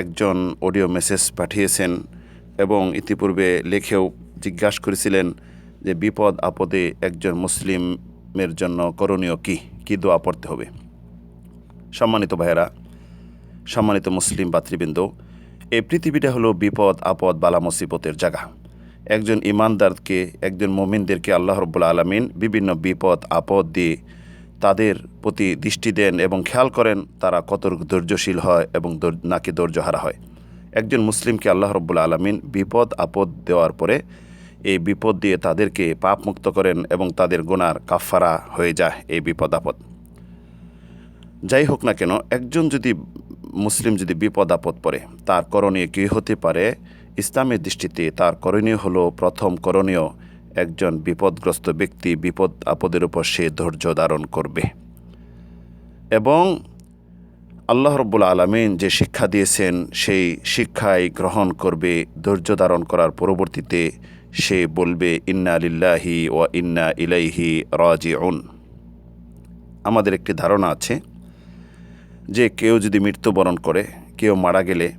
একজন audio message পাঠিয়েছেন এবং ইতিপূর্বে লেখেও জিজ্ঞাসা করেছিলেন যে বিপদ আপদে একজন মুসলিমের জন্য করণীয় কী? কি দোয়া পড়তে হবে? সম্মানিত ভাইয়েরা, সম্মানিত মুসলিম ভাতৃবৃন্দ, এই পৃথিবীটা হলো বিপদ, আপদ, বালা, মুসিবতের জায়গা। একজন ইমানদারকে, একজন মোমিনদেরকে আল্লাহ রব্বুল আলমিন বিভিন্ন বিপদ, আপদ দিয়ে তাদের প্রতি দৃষ্টি দেন এবং খেয়াল করেন তারা কত ধৈর্যশীল হয় এবং নাকি ধৈর্যহারা হয়। একজন মুসলিমকে আল্লাহ রব্বুল আলমিন বিপদ, আপদ দেওয়ার পরে এই বিপদ দিয়ে তাদেরকে পাপ মুক্ত করেন এবং তাদের গোনার কাফারা হয়ে যায় এই বিপদ, আপদ। যাই হোক না কেন, একজন যদি মুসলিম যদি বিপদ, আপদ পড়ে, তার করণীয় কী হতে পারে? ইসলামের দৃষ্টিতে তার করণীয় হলো প্রথম করণীয় একজন বিপদগ্রস্ত ব্যক্তি বিপদ আপদের উপর সে ধৈর্য ধারণ করবে। এবং আল্লাহ রব্বুল আলমিন যে শিক্ষা দিয়েছেন, সেই শিক্ষাই গ্রহণ করবে, ধৈর্য ধারণ করার পরবর্তীতে সে বলবে, ইন্না লিল্লাহি ও ইন্না ইলাইহি রাজিউন। আমাদের একটি ধারণা আছে যে কেউ যদি মৃত্যুবরণ করে, কেউ মারা গেলে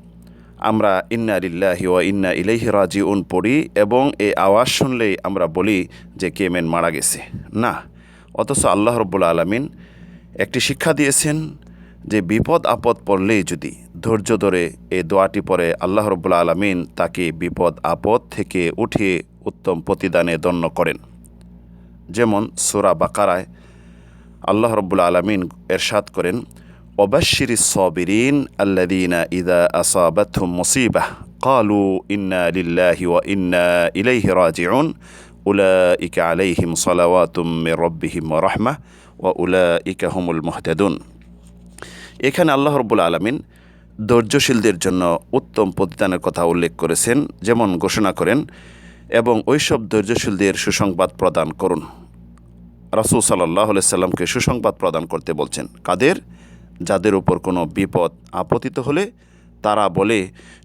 আমরা ইন্না লিল্লাহি ইন্না ইলাইহি রাজিউন পড়ি এবং এই আওয়াজ শুনলেই আমরা বলি যে কেমেন মারা গেছে। না, অথচ আল্লাহ রব্বুল আলমিন একটি শিক্ষা দিয়েছেন যে বিপদ আপদ পড়লেই যদি ধৈর্য ধরে এই দোয়াটি পরে আল্লাহ রব্বুল আলমিন তাকে বিপদ আপদ থেকে উঠিয়ে উত্তম প্রতিদানে দন্য করেন। যেমন সোরা বাকারায় আল্লাহ রব্বুল আলমিন এরশাদ করেন ইদা আসাবাতহুম মুসিবাহ কালু ইন্না লিল্লাহি ওয়া ইন্না ইলাইহি রাজিউন উলাইকা আলাইহিম সালাওয়াতুম মির রাব্বিহিম ওয়া রাহমাহ ওয়া উলাইকা হুমুল মুহতাদুন এখানে আল্লাহ রব্বুল আলমিন ধৈর্যশীলদের জন্য উত্তম প্রতিদানের কথা উল্লেখ করেছেন, যেমন ঘোষণা করেন, এবং ওইসব ধৈর্যশীলদের সুসংবাদ প্রদান করুন। রাসুল সাল্লাহ সাল্লামকে সুসংবাদ প্রদান করতে বলছেন। কাদের? যাদের উপর কোনো বিপদ আপতিত হলে তারা বলে,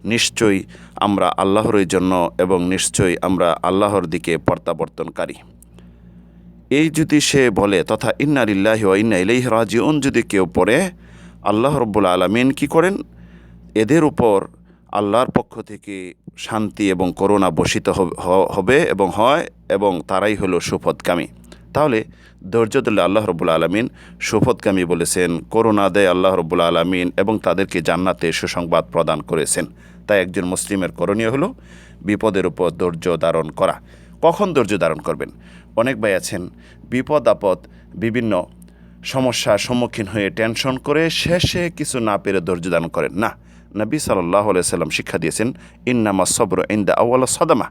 নিশ্চয়ই আমরা আল্লাহরই জন্য এবং নিশ্চয়ই আমরা আল্লাহর দিকে প্রত্যাবর্তনকারী। এই যদি সে বলে, তথা ইন্না লিল্লাহি ওয়া ইন্না ইলাইহি রাজিউন, যদি কেউ পড়ে, আল্লাহ রব্বুল আলমিন কি করেন? এদের উপর আল্লাহর পক্ষ থেকে শান্তি এবং করুণা বসিত হবে এবং হয় এবং তারাই হলো সুপথগামী। তাহলে ধৈর্য ধরলে আল্লাহ রব্বুল আলমিন সুপথগামী বলেছেন, করুণা দেয় আল্লাহ রব্বুল আলমিন এবং তাদেরকে জান্নাতে সুসংবাদ প্রদান করেছেন। তাই একজন মুসলিমের করণীয় হলো বিপদের উপর ধৈর্য ধারণ করা। কখন ধৈর্য ধারণ করবেন? অনেক ভাই আছেন, বিপদ আপদ, বিভিন্ন সমস্যার সম্মুখীন হয়ে টেনশন করে শেষে কিছু না পেরে ধৈর্য ধারণ করেন। না, নবী সাল্লাহ সাল্লাম শিক্ষা দিয়েছেন ইন্নামা সবর ইন্দা আওয়ালা সদামা।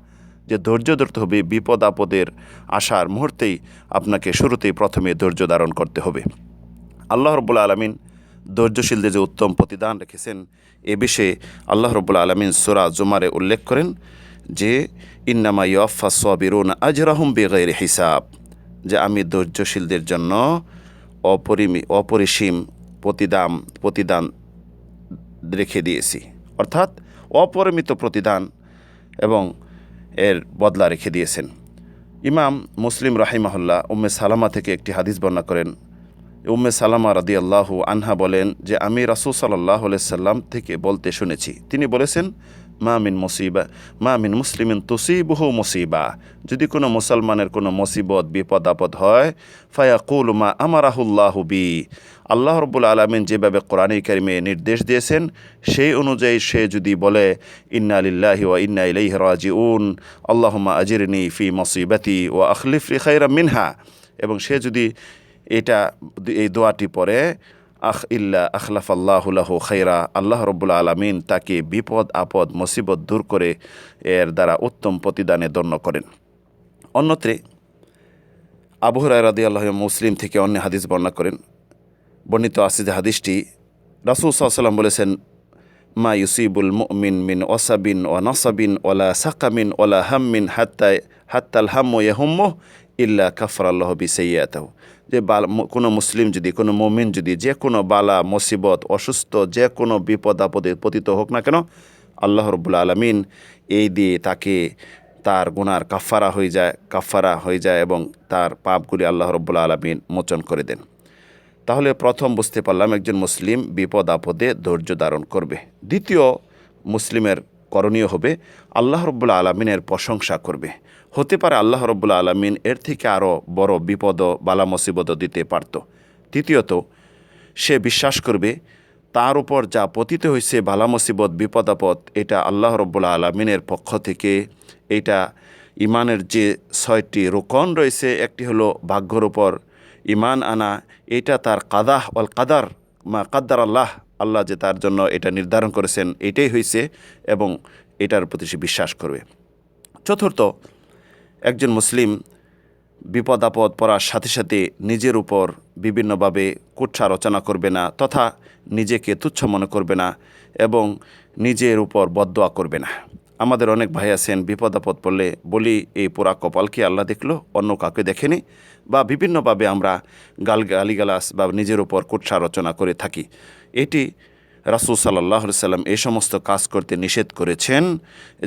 যে ধৈর্য ধরতে হবে বিপদ আপদের আসার মুহূর্তেই আপনাকে শুরুতেই প্রথমে ধৈর্য ধারণ করতে হবে। আল্লাহ রব্বুল আলমিন ধৈর্যশীলদের যে উত্তম প্রতিদান রেখেছেন, এ বিষয়ে আল্লাহ রব্বুল আলমিন সুরা জুমারে উল্লেখ করেন যে, ইন্নামা ইয়ফা সবিরুন আজরাহুম বেগের হিসাব যে আমি ধৈর্যশীলদের জন্য অপরিমি, অপরিসীম প্রতিদান প্রতিদান রেখে দিয়েছি। অর্থাৎ অপরিমিত প্রতিদান এবং এর বদলা রেখে দিয়েছেন। ইমাম মুসলিম রাহিমাহুল্লাহ উম্মে সালামা থেকে একটি হাদিস বর্ণনা করেন। উম্মে সালামা রাদি আল্লাহু আনহা বলেন যে, আমি রাসুল সাল্লাহ সাল্লাম থেকে বলতে শুনেছি। তিনি বলেছেন মা মিন মুসিবা, মা মিন মুসলিমিন তুসিবহু মুসিবা। যদি কোনো মুসলমানের কোনো মুসিবত, বিপদ, আপদ হয়, ফায়াকুল মা আমারাহুল্লাহ বি। আল্লাহ রব্বুল আলমিন যেভাবে কোরআন কারিমে নির্দেশ দিয়েছেন, সেই অনুযায়ী সে যদি বলে, ইন্না লিল্লাহি ওয়া ইন্না ইলাইহি রাজিউন, আল্লাহুম্মা আজিরনি ফি মুসিবাতি ওয়া আখলিফ লি খাইরা মিনহা। এবং সে যদি এটা, এই দোয়াটি পরে আখ ইল্লা আখলাফ আল্লাহুল্লাহ খাইরা, আল্লাহ রব্বুল আলমিন তাকে বিপদ, আপদ, মুসিবত দূর করে এর দ্বারা উত্তম প্রতিদানে দন্য করেন। অন্যত্রে আবহরাই রাদি আল্লাহ মুসলিম থেকে অন্য হাদিস বর্ণনা করেন। বর্ণিত যে হাদিসটি, রাসুল সাল্লাম বলেছেন, মা ইউসিবুল মুমিন মিন ওয়াসাবিন ও নাসাবিন ওলা সাকামিন ওলা হাম্মিন হাত্তায় হাত্তাল হাম্ম ইয়াহুম্ম ইল্লা কাফর আল্লাহ বিসাইয়াতাহ। যে কোনো মুসলিম যদি, কোনো মমিন যদি, যে কোনো বালা, মুসিবত, অসুস্থ, যে কোনো বিপদ আপদে পতিত হোক না কেন, আল্লাহ রব্বুল আলমিন এই দিয়ে তাকে তার গুনার কাফারা হয়ে যায় কাফারা হয়ে যায় এবং তার পাপগুলি আল্লাহ রব্বুল আলমিন মোচন করে দেন। তাহলে প্রথম বুঝতে পারলাম একজন মুসলিম বিপদ আপদে ধৈর্য ধারণ করবে। দ্বিতীয়, মুসলিমের করণীয় হবে, আল্লাহ রব্বুল্লা আলমিনের প্রশংসা করবে। হতে পারে আল্লাহ রব্বুল্লা আলমিন এর থেকে আরও বড় বিপদ বালা মুসিবত দিতে পারত। তৃতীয়ত সে বিশ্বাস করবে, তার উপর যা পতিত হয়েছে বালা মুসিবত বিপদ আপদ এটা আল্লাহ রব্বুল্লা আলমিনের পক্ষ থেকে, এটা ইমানের যে ছয়টি রোকন রয়েছে, একটি হলো ভাগ্যর উপর ইমান আনা, এটা তার কাদাহ অল কাদার মা কাদ্দার আল্লাহ আল্লাহ যে তার জন্য এটা নির্ধারণ করেছেন, এটাই হয়েছে এবং এটার প্রতি সে বিশ্বাস করবে। চতুর্থ, একজন মুসলিম বিপদ আপদ পড়ার সাথে সাথে নিজের উপর বিভিন্নভাবে কুৎসা রচনা করবে না তথা নিজেকে তুচ্ছ মনে করবে না এবং নিজের উপর বদোয়া করবে না। আমাদের অনেক ভাই আছেন বিপদ আপদ পড়লে বলি, এই পুরা কপাল কি আল্লাহ দেখল, অন্য কাউকে দেখেনি। বা বিভিন্নভাবে আমরা গাল গালিগালাস বা নিজের উপর কুৎসা রচনা করে থাকি। এটি রাসুল সাল্লাহ সাল্লাম এই সমস্ত কাজ করতে নিষেধ করেছেন।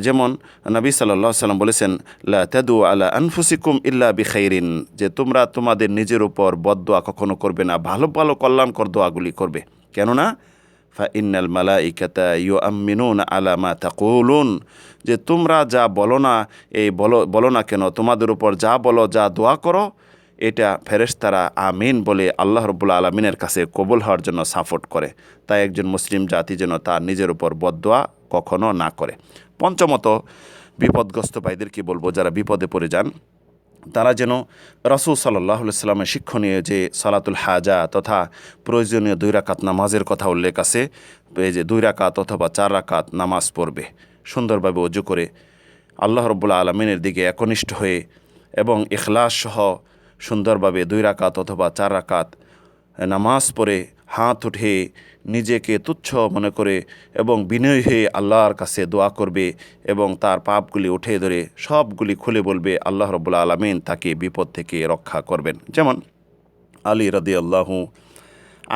যেমন নবী সাল্লাহ সাল্লাম বলেছেন, লা তাদু আলা আনফুসিকুম ইল্লা বিখাইরিন। যে তোমরা তোমাদের নিজের উপর বদোয়া কখনো করবে না ভালো ভালো কল্যাণকর দোয়াগুলি করবে। কেননা ফা ইন্নাল মালা ইকাতা ইউ আমিনুন আলামা তাকুলুন যে তোমরা যা বলো না, এই বলো বলো না কেন? তোমাদের উপর যা বলো, যা দোয়া করো, এটা ফেরেশতারা আমিন বলে আল্লাহ রব্বুল্লা আলমিনের কাছে কবুল হওয়ার জন্য সাপোর্ট করে। তাই একজন মুসলিম জাতি যেন তার নিজের উপর বদোয়া কখনো না করে। পঞ্চমত, বিপদগ্রস্ত ভাইদেরকে বলব? যারা বিপদে পড়ে যান তারা যেন রসুল সাল্লাহ সাল্লামের শিক্ষণীয় যে সালাতুল হাজা তথা প্রয়োজনীয় দুই রাকাত নামাজের কথা উল্লেখ আছে এই যে দুই রাকাত অথবা চার রাকাত নামাজ পড়বে। সুন্দরভাবে অজু করে আল্লাহ রব্বুল্লা আলমিনের দিকে একনিষ্ঠ হয়ে এবং ইখলাস সহ সুন্দরভাবে দুই রাকাত অথবা চার রাকাত নামাজ পড়ে হাত উঠে নিজেকে তুচ্ছ মনে করে এবং বিনয় হয়ে আল্লাহর কাছে দোয়া করবে এবং তার পাপগুলি উঠে ধরে সবগুলি খুলে বলবে, আল্লাহ রবুল্লা আলমিন তাকে বিপদ থেকে রক্ষা করবেন। যেমন আলী রদি আল্লাহ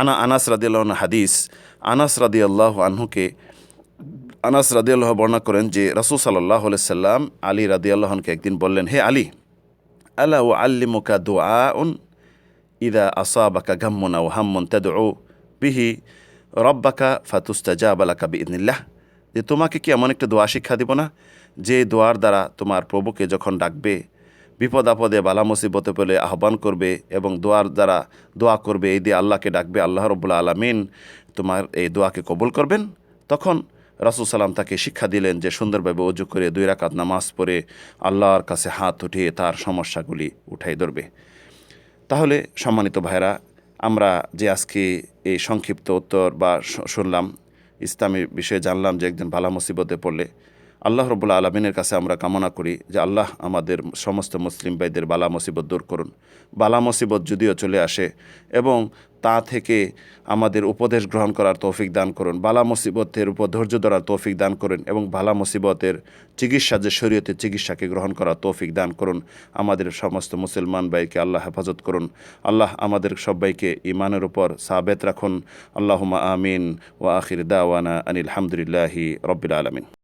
আনা আনাস রাদি আল্লাহ হাদিস, আনাস রাদি আল্লাহ আনহুকে, আনাস রাদি আল্লাহ বর্ণনা করেন যে রসুল সাল্লাহ সাল্লাম আলী রাদি আল্লাহনকে একদিন বললেন, হে আলী আল্লাহ ও আল্লিমুকা দোয়া উন ইদা আসাবাকা গাম্মুন আও হাম্মুন তাদউ বিহি, রব্বাকা ফাতুস্তাজাবালাকা বিইদনিল্লাহ। যে তোমাকে কি এমন একটা দোয়া শিক্ষা দিব না? যে দোয়ার দ্বারা তোমার প্রভুকে যখন ডাকবে, বিপদ আপদে, বালা মুসিবতে পেলে আহ্বান করবে এবং দোয়ার দ্বারা দোয়া করবে, এই দিয়ে আল্লাহকে ডাকবে, আল্লাহ রবুল্লা আলমিন তোমার এই দোয়াকে কবুল করবেন। তখন রাসুল সাল্লাম তাকে শিক্ষা দিলেন যে সুন্দরভাবে অজু করে দুই রাকাত নামাজ পড়ে আল্লাহর কাছে হাত উঠিয়ে তার সমস্যাগুলি উঠাই ধরবে। তাহলে সম্মানিত ভাইরা আমরা যে আজকে এই সংক্ষিপ্ত উত্তর বা শুনলাম, ইসলামী বিষয়ে জানলাম যে একদিন ভালা মুসিবতে পড়লে, আল্লাহ রবুল্লা আলমিনের কাছে আমরা কামনা করি যে আল্লাহ আমাদের সমস্ত মুসলিম ভাইদের বালা মুসিবত দূর করুন। বালা মুসিবত যদিও চলে আসে এবং তা থেকে আমাদের উপদেশ গ্রহণ করার তৌফিক দান করুন। বালা মুসিবতের উপর ধৈর্য ধরার তৌফিক দান করুন এবং বালা মুসিবতের চিকিৎসা, যে শরীয়তের চিকিৎসাকে গ্রহণ করার তৌফিক দান করুন। আমাদের সমস্ত মুসলমান ভাইকে আল্লাহ হেফাজত করুন। আল্লাহ আমাদের সবাইকে ইমানের উপর সাবেত রাখুন। আল্লাহুমা আমিন। ওয়া আখির দাওয়ানা আনিল হামদুলিল্লাহি রব্বিল আলমিন।